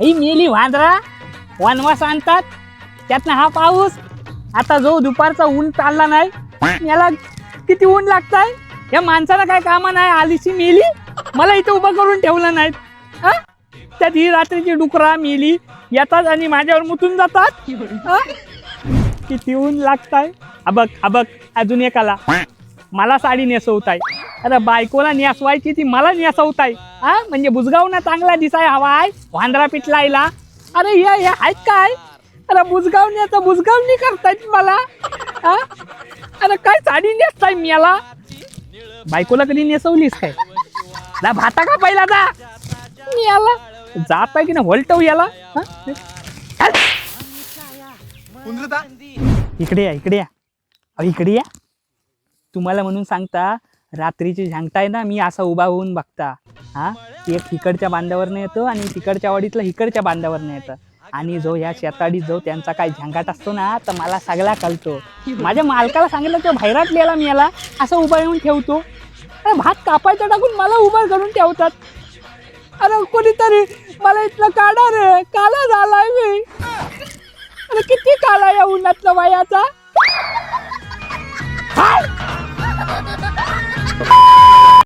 ही मेली वांद्रा वनवास आणतात. त्यातनं हा पाऊस. आता जो दुपारचा ऊन चालला नाही याला किती ऊन लागताय? या माणसाला काय कामा नाही आलीशी मेली? मला इथं उभं करून ठेवलं नाही हा? त्यात ही रात्रीची डुकरा मेली येतात आणि माझ्यावर मुतून जातात. किती ऊन लागताय. अबक अबक अजून एकाला. मला साडी नेसवताय. अरे बायकोला नेसवायची ती मला नेसवताय हा? म्हणजे बुजगावना चांगला दिसाय हवाय वांद्रा पिटलायला. अरे या या आहेत काय? अरे बुजगावण्याचं बुजगावणी करतायत मला. हा? अरे काय साडी नेसताय मी याला? बायकोला कधी नेसवलीस काय? ना भाता का पहिला जा. मी याला. जात की ना वलटव याला? हा? इकडे या इकडे या. अहो इकडे या. तुम्हाला म्हणून सांगता रात्रीची झांगताय ना मी असा उभा होऊन बघता. हा? एक इकडच्या बांधावरनं येतो आणि तिकडच्या वाडीतलं इकडच्या बांधावरनं येतं. आणि जो ह्या शेताडीत जो त्यांचा काय झंगाट असतो ना तर मला सगळा कळतो. माझ्या मालकाला सांगितलं तो लिहायला मी याला असं उभा येऊन ठेवतो. अरे भात कापायचं टाकून मला उभं करून ठेवतात. अरे कोणीतरी मला इथलं काढा रे काला झालाय मी. अरे किती काला या उन्हातलं वयाचा? हाय!